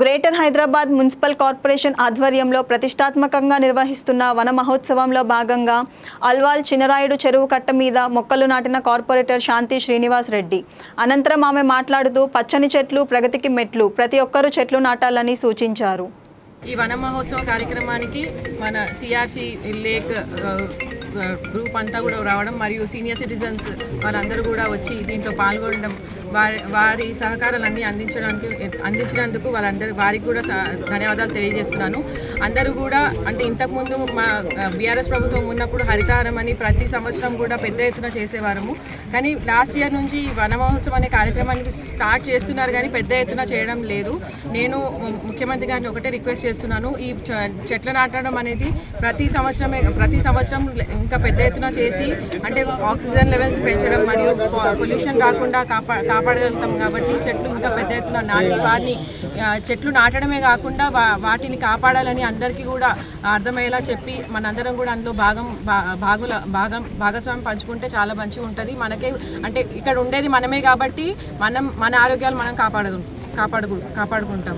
Greater Hyderabad municipal corporation ఆధ్వర్యంలో ప్రతిష్టాత్మకంగా నిర్వహిస్తున్న వన మహోత్సవంలో భాగంగా అల్వాల్ చినరాయుడు చెరువు కట్ట మీద మొక్కలు నాటిన కార్పొరేటర్ శాంతి శ్రీనివాస్ రెడ్డి. అనంతరం ఆమె మాట్లాడుతూ పచ్చని చెట్లు ప్రగతికి మెట్లు ప్రతి ఒక్కరూ చెట్లు నాటాలని సూచించారు. ఈ వన మహోత్సవ కార్యక్రమానికి మన సిఆర్సి లేక్ గ్రూప్ అంతా కూడా రావడం మరియు సీనియర్ సిటిజన్స్ వారందరూ కూడా వచ్చి దీంట్లో పాల్గొనడం వారి వారి సహకారాలన్నీ అందించడానికి అందించినందుకు వాళ్ళందరూ వారికి కూడా స- ధన్యవాదాలు తెలియజేస్తున్నాను. అందరూ కూడా అంటే ఇంతకుముందు మా బీఆర్ఎస్ ప్రభుత్వం ఉన్నప్పుడు హరితారం అని ప్రతి సంవత్సరం కూడా పెద్ద ఎత్తున చేసేవారము. కానీ లాస్ట్ ఇయర్ నుంచి వనమహోత్సవం వన అనే కార్యక్రమాన్ని స్టార్ట్ చేస్తున్నారు కానీ పెద్ద ఎత్తున చేయడం లేదు. నేను ముఖ్యమంత్రి గారిని ఒకటే రిక్వెస్ట్ చేస్తున్నాను. ఈ చెట్లు నాటడం అనేది ప్రతి సంవత్సరమే ప్రతి సంవత్సరం ఇంకా పెద్ద ఎత్తున చేసి అంటే ఆక్సిజన్ లెవెల్స్ పెంచడం మరియు పొల్యూషన్ రాకుండా కాపా కాపాడగలుగుతాం కాబట్టి చెట్లు ఇంకా పెద్ద ఎత్తున నాటి వాటిని చెట్లు నాటడమే కాకుండా వా- వాటిని కాపాడాలని అందరికీ కూడా అర్థమయ్యేలా చెప్పి మనందరం కూడా అందులో భాగం భా- భాగుల భాగం భాగస్వామ్యం పంచుకుంటే చాలా మంచిగా ఉంటుంది. మనకే అంటే ఇక్కడ ఉండేది మనమే కాబట్టి మనం మన ఆరోగ్యాలు మనం కాపాడు కాపాడుకు కాపాడుకుంటాం.